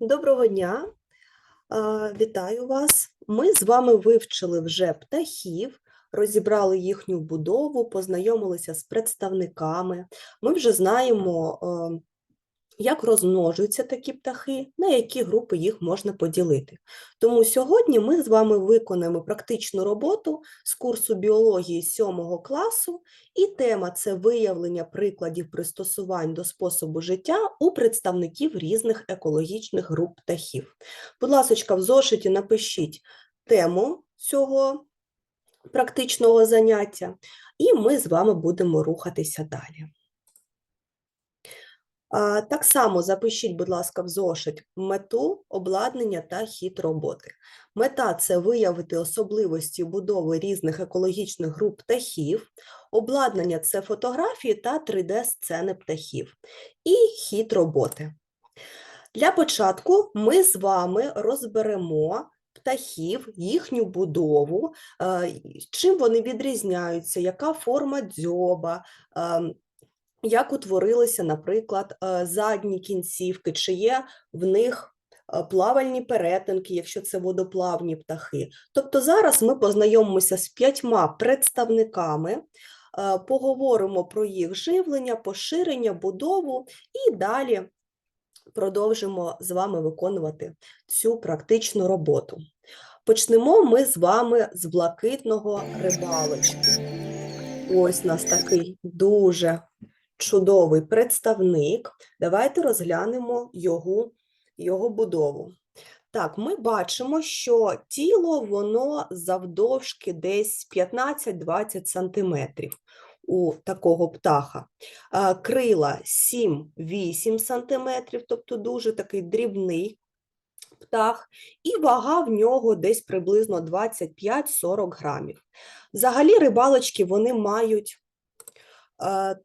Доброго дня, вітаю вас. Ми з вами вивчили вже птахів, розібрали їхню будову, познайомилися з представниками. Ми вже знаємо, як розмножуються такі птахи, на які групи їх можна поділити. Тому сьогодні ми з вами виконаємо практичну роботу з курсу біології 7 класу, і тема це виявлення прикладів пристосувань до способу життя у представників різних екологічних груп птахів. Будь ласка, в зошиті напишіть тему цього практичного заняття, і ми з вами будемо рухатися далі. Так само запишіть, будь ласка, в зошит мету, обладнання та хід роботи. Мета це виявити особливості будови різних екологічних груп птахів, обладнання це фотографії та 3D-сцени птахів, і хід роботи. Для початку ми з вами розберемо птахів, їхню будову, е, чим вони відрізняються, яка форма дзьоба, ем, як утворилися, наприклад, е, задні кінцівки, чи є в них е, плавальні перетинки, якщо це водоплавні птахи. Тобто зараз ми познайомимося з п'ятьма представниками, е, поговоримо про їх живлення, поширення, будову і далі продовжимо з вами виконувати цю практичну роботу. Почнемо ми з вами з блакитного рибалочки. Ось у нас такий дуже чудовий представник. Давайте розглянемо його, його будову. Так, ми бачимо, що тіло воно завдовжки десь 15-20 сантиметрів у такого птаха. Крила 7-8 сантиметрів, тобто дуже такий дрібний птах, і вага в нього десь приблизно 25-40 грамів. Взагалі рибалочки вони мають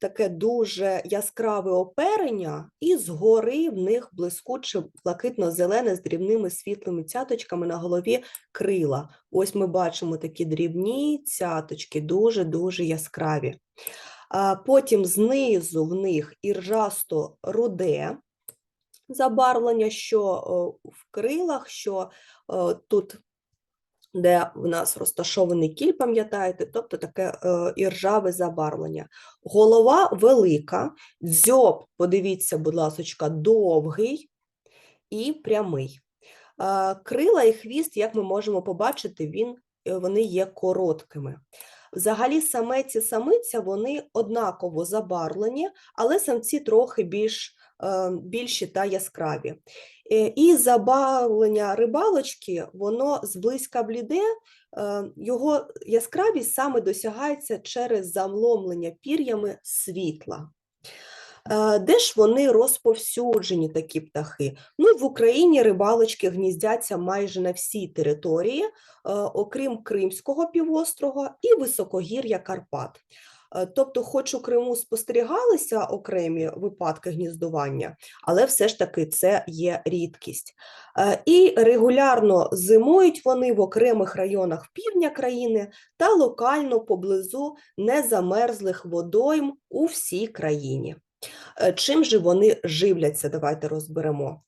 таке дуже яскраве оперення, і згори в них блискуче блакитно-зелене з дрібними світлими цяточками на голові крила. Ось ми бачимо такі дрібні цяточки, дуже-дуже яскраві. Потім знизу в них іржасто руде забарвлення, що е, в крилах, що е, тут де в нас розташований кіль, пам'ятаєте, тобто таке е, іржаве забарвлення. Голова велика, дзьоб, подивіться, будь ласка, довгий і прямий. Е, крила і хвіст, як ми можемо побачити, він, е, вони є короткими. Взагалі, самець і самиця вони однаково забарвлені, але самці трохи більш, е, більші та яскраві. Е, І забавлення рибалочки, воно зблизька бліде, е, його яскравість саме досягається через замломлення пір'ями світла. Е, Де ж вони розповсюджені, такі птахи? Ну, в Україні рибалочки гніздяться майже на всій території, окрім Кримського півострова і високогір'я Карпат. Е, Тобто, хоч у Криму спостерігалися окремі випадки гніздування, але все ж таки це є рідкість. Е, І регулярно зимують вони в окремих районах півдня країни та локально поблизу незамерзлих водойм у всій країні. Е, Чим же вони живляться? Давайте розберемо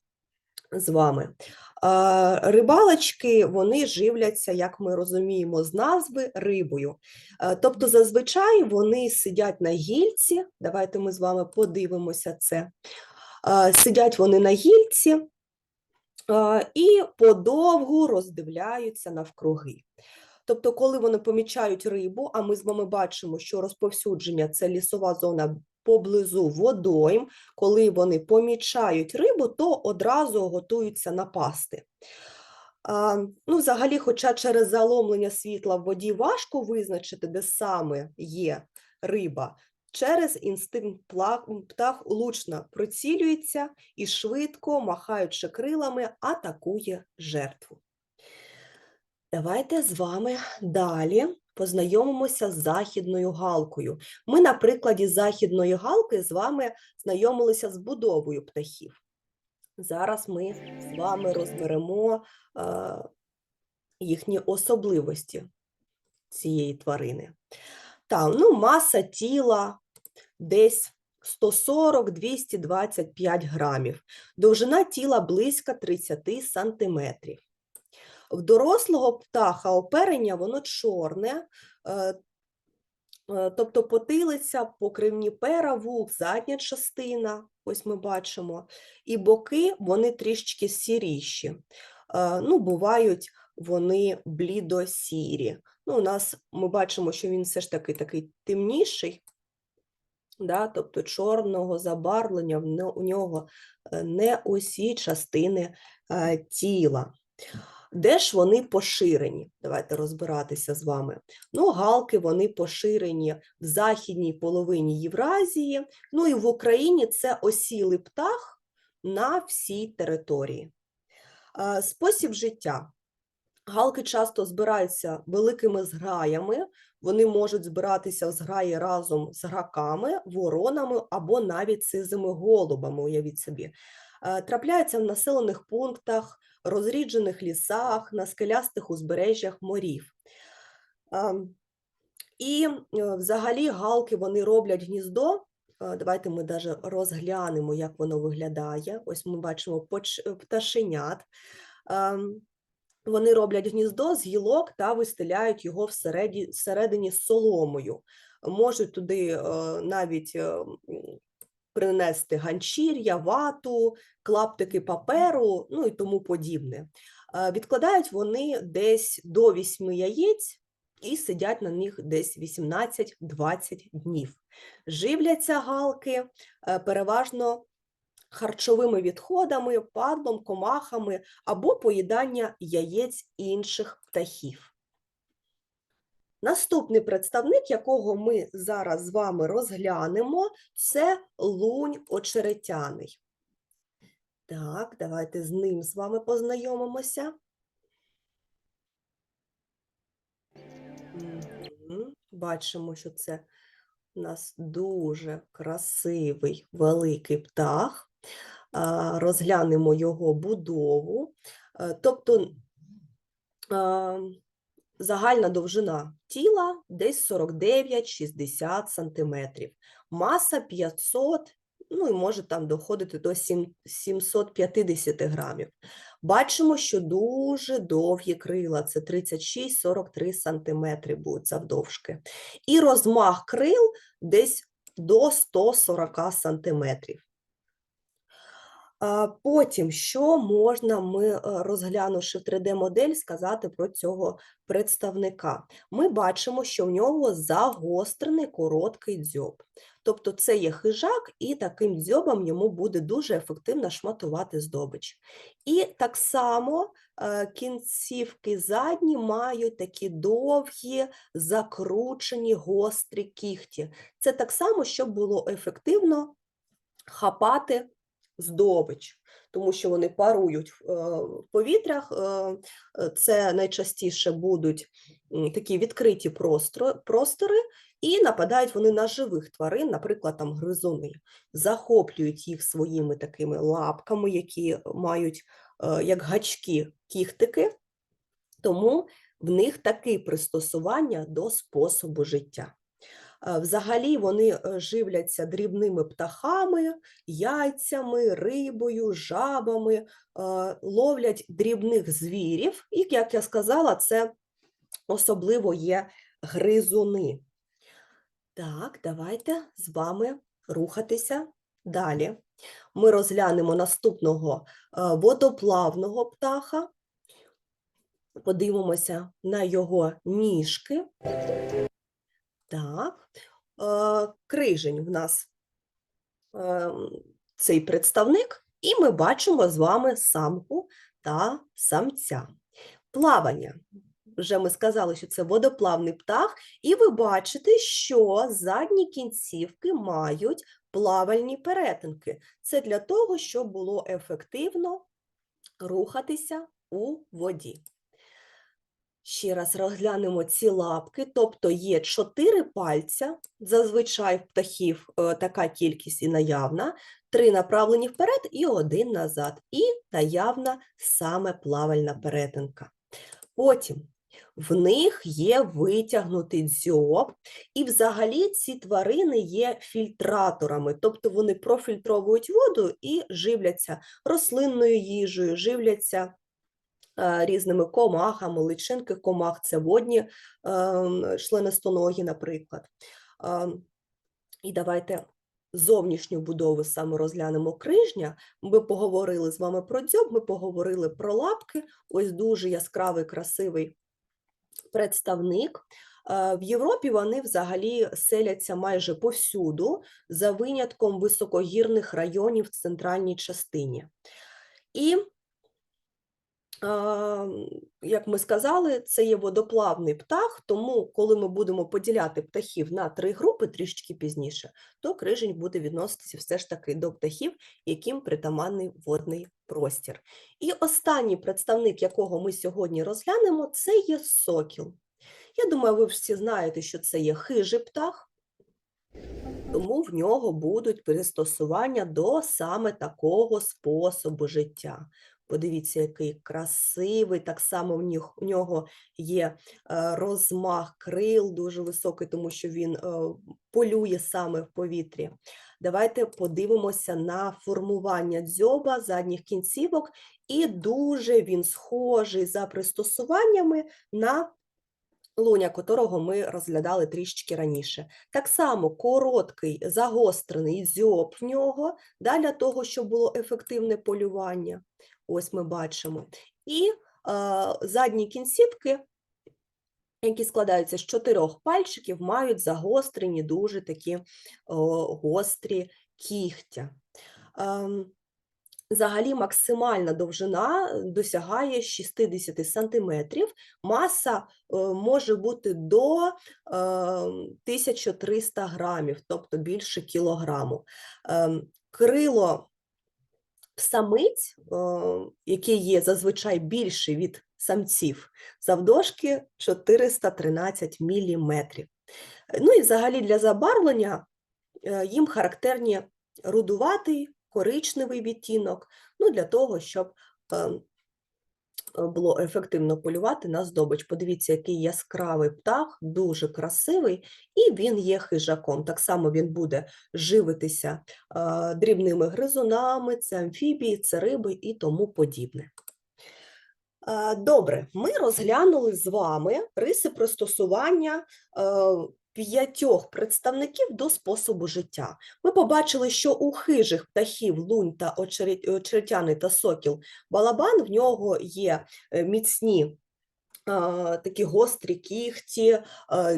з вами. Рибалочки вони живляться, як ми розуміємо, з назви рибою. Тобто, зазвичай вони сидять на гільці. Давайте ми з вами подивимося це. Сидять вони на гільці і подовгу роздивляються навкруги. Тобто, коли вони помічають рибу, а ми з вами бачимо, що розповсюдження це лісова зона поблизу водойм, коли вони помічають рибу, то одразу готуються напасти. А, ну, взагалі, хоча через заломлення світла в воді важко визначити, де саме є риба, через інстинкт птах влучно прицілюється і швидко, махаючи крилами, атакує жертву. Давайте з вами далі познайомимося з західною галкою. Ми на прикладі західної галки з вами знайомилися з будовою птахів. Зараз ми з вами розберемо е, їхні особливості цієї тварини. Так, ну, маса тіла десь 140-225 грамів. Довжина тіла близько 30 сантиметрів. В дорослого птаха оперення воно чорне, е, е, тобто потилиця, покривні пера, вух, задня частина, ось ми бачимо, і боки вони трішечки сіріші. Е, Ну, бувають вони блідосірі. Ну, у нас ми бачимо, що він все ж таки такий темніший, да, тобто чорного забарвлення у нього не усі частини тіла. Де ж вони поширені? Давайте розбиратися з вами. Ну, галки вони поширені в західній половині Євразії, ну і в Україні це осілий птах на всій території. Спосіб життя. Галки часто збираються великими зграями, вони можуть збиратися в зграї разом з граками, воронами або навіть сизими голубами, уявіть собі. Трапляються в населених пунктах, розріджених лісах, на скелястих узбережжях морів. Ем, І е, взагалі галки вони роблять гніздо. Е, Давайте ми даже розглянемо, як воно виглядає. Ось ми бачимо пташенят. Ем, Вони роблять гніздо з гілок та вистеляють його всереді, всередині соломою. Можуть туди е, навіть е, принести ганчір'я, вату, клаптики паперу, ну і тому подібне. Е, Відкладають вони десь до 8 яєць і сидять на них десь 18-20 днів. Живляться галки е, переважно харчовими відходами, падлом, комахами або поїдання яєць інших птахів. Наступний представник, якого ми зараз з вами розглянемо, це лунь очеретяний. Так, давайте з ним з вами познайомимося. Бачимо, що це у нас дуже красивий великий птах. Розглянемо його будову. Е, Тобто загальна довжина тіла десь 49-60 сантиметрів, маса 500, ну і може там доходити до 750 грамів. Бачимо, що дуже довгі крила, це 36-43 сантиметри будуть завдовжки. І розмах крил десь до 140 сантиметрів. Потім, що можна ми, е, розглянувши в 3D-модель, сказати про цього представника? Ми бачимо, що в нього загострений короткий дзьоб. Тобто це є хижак, і таким дзьобом йому буде дуже ефективно шматувати здобич. І так само е, кінцівки задні мають такі довгі, закручені, гострі кігті. Це так само, щоб було ефективно хапати здобич, тому що вони парують в е, повітрях. е, е, Це найчастіше будуть такі відкриті простори, і нападають вони на живих тварин, наприклад, там гризуни, захоплюють їх своїми такими лапками, які мають як гачки кіхтики, тому в них таке пристосування до способу життя. Е, Взагалі вони е, живляться дрібними птахами, яйцями, рибою, жабами, е, ловлять дрібних звірів, і, як я сказала, це особливо є гризуни. Так, давайте з вами рухатися далі. Ми розглянемо наступного водоплавного птаха, подивимося на його ніжки. Так, е, крижень в нас е, цей представник, і ми бачимо з вами самку та самця. Плавання. Вже ми сказали, що це водоплавний птах, і ви бачите, що задні кінцівки мають плавальні перетинки. Це для того, щоб було ефективно рухатися у воді. Ще раз розглянемо ці лапки, тобто є чотири пальця, зазвичай в птахів е, така кількість і наявна, три направлені вперед і один назад, і наявна саме плавальна перетинка. Потім В них є витягнутий дзьоб, і взагалі ці тварини є фільтраторами, тобто вони профільтровують воду і живляться рослинною їжею, живляться різними комахами, личинки комах, це водні ем, членистоногі, наприклад. Ем, І давайте зовнішню будову саме розглянемо крижня. Ми поговорили з вами про дзьоб, ми поговорили про лапки. Ось дуже яскравий, красивий представник. Е, В Європі вони взагалі селяться майже повсюду, за винятком високогірних районів в центральній частині. І, е, як ми сказали, це є водоплавний птах, тому коли ми будемо поділяти птахів на три групи трішки пізніше, то крижень буде відноситися все ж таки до птахів, яким притаманний водний простір. І останній представник, якого ми сьогодні розглянемо, це є сокіл. Я думаю, ви всі знаєте, що це є хижий птах, тому в нього будуть пристосування до саме такого способу життя. Подивіться, який красивий, так само в нього є е, розмах крил дуже високий, тому що він е, полює саме в повітрі. Давайте подивимося на формування дзьоба задніх кінцівок, і дуже він схожий за пристосуваннями на луня, котрого ми розглядали трішечки раніше. Так само короткий загострений дзьоб в нього да, для того, щоб було ефективне полювання. Ось ми бачимо. І е, задні кінцівки, які складаються з чотирьох пальчиків, мають загострені дуже такі о, гострі кігтя. Ем, Взагалі максимальна довжина досягає 60 сантиметрів, маса е, може бути до е, 1300 грамів, тобто більше кілограму. Ем, Крило самиць, е, яке є зазвичай більше від самців, завдовжки 413 міліметрів. Ну і взагалі для забарвлення е, їм характерні рудуватий, коричневий відтінок, ну для того, щоб е, е, було ефективно полювати на здобич. Подивіться, який яскравий птах, дуже красивий, і він є хижаком. Так само він буде живитися е, дрібними гризунами, це амфібії, це риби і тому подібне. Е, Добре, ми розглянули з вами риси пристосування п'ятьох представників до способу життя. Ми побачили, що у хижих птахів лунь та очеретяний та сокіл балабан в нього є е, міцні такі гострі кігті,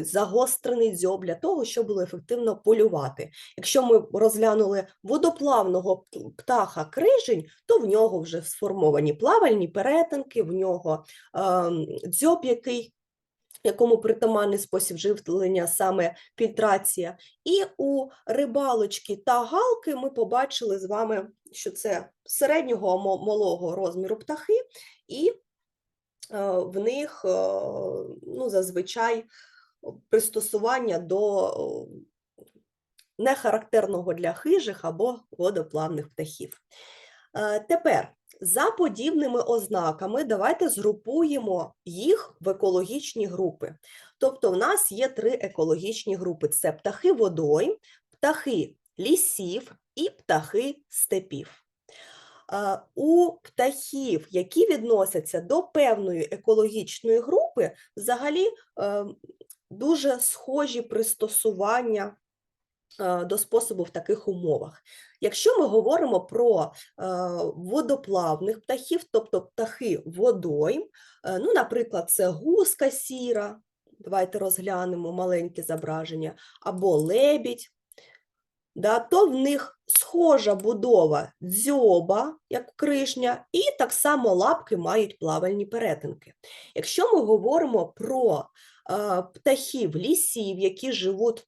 загострений дзьоб для того, щоб було ефективно полювати. Якщо ми розглянули водоплавного птаха крижень, то в нього вже сформовані плавальні перетинки, в нього а, дзьоб, який якому притаманний спосіб живлення саме фільтрація. І у рибалочки та галки ми побачили з вами, що це середнього малого розміру птахи, і е, в них е, ну, зазвичай пристосування до нехарактерного для хижих або водоплавних птахів. Е, Тепер за подібними ознаками давайте згрупуємо їх в екологічні групи. Тобто, в нас є три екологічні групи: це птахи водойм, птахи лісів і птахи степів. У птахів, які відносяться до певної екологічної групи, взагалі е, дуже схожі пристосування до способу в таких умовах. Якщо ми говоримо про е, водоплавних птахів, тобто птахи водойм, е, ну, наприклад, це гуска сіра, давайте розглянемо маленьке зображення, або лебідь, да, то в них схожа будова дзьоба, як кришня, і так само лапки мають плавальні перетинки. Якщо ми говоримо про е, птахів лісів, які живуть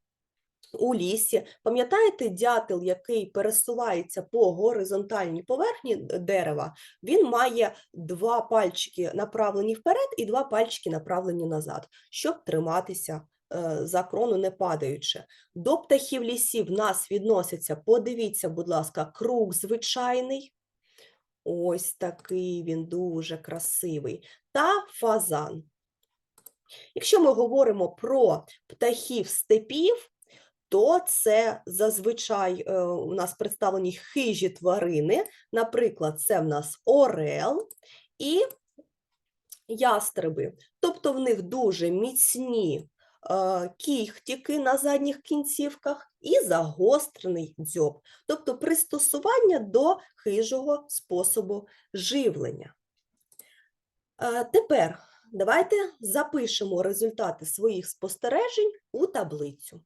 у лісі. Пам'ятаєте дятел, який пересувається по горизонтальній поверхні дерева, він має два пальчики направлені вперед і два пальчики направлені назад, щоб триматися е, за крону, не падаючи. До птахів лісів нас відносяться, подивіться, будь ласка, круг звичайний. Ось такий він дуже красивий. Та фазан. Якщо ми говоримо про птахів степів, то це зазвичай е, у нас представлені хижі тварини. Наприклад, це в нас орел і ястреби. Тобто в них дуже міцні е, кіхтики на задніх кінцівках і загострений дзьоб, тобто пристосування до хижого способу живлення. Е, Тепер давайте запишемо результати своїх спостережень у таблицю.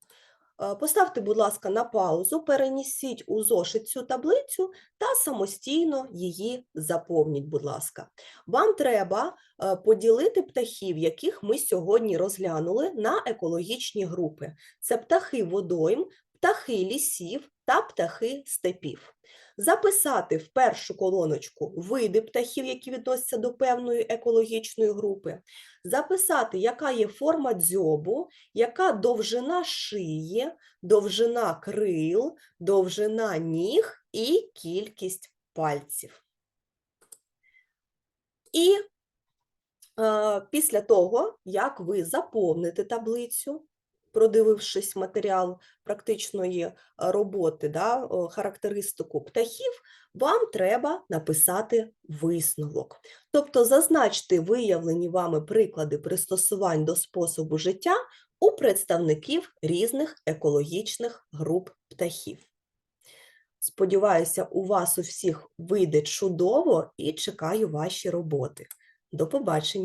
Е, Поставте, будь ласка, на паузу, перенісіть у зошит цю таблицю та самостійно її заповніть, будь ласка. Вам треба е, поділити птахів, яких ми сьогодні розглянули, на екологічні групи. Це птахи водойм, птахи лісів та птахи степів. Записати в першу колоночку види птахів, які відносяться до певної екологічної групи, записати, яка є форма дзьобу, яка довжина шиї, довжина крил, довжина ніг і кількість пальців. І е, після того, як ви заповните таблицю, продивившись матеріал практичної е, роботи, да, характеристику птахів, вам треба написати висновок. Тобто зазначте виявлені вами приклади пристосувань до способу життя у представників різних екологічних груп птахів. Сподіваюся, у вас у всіх вийде чудово і чекаю ваші роботи. До побачення!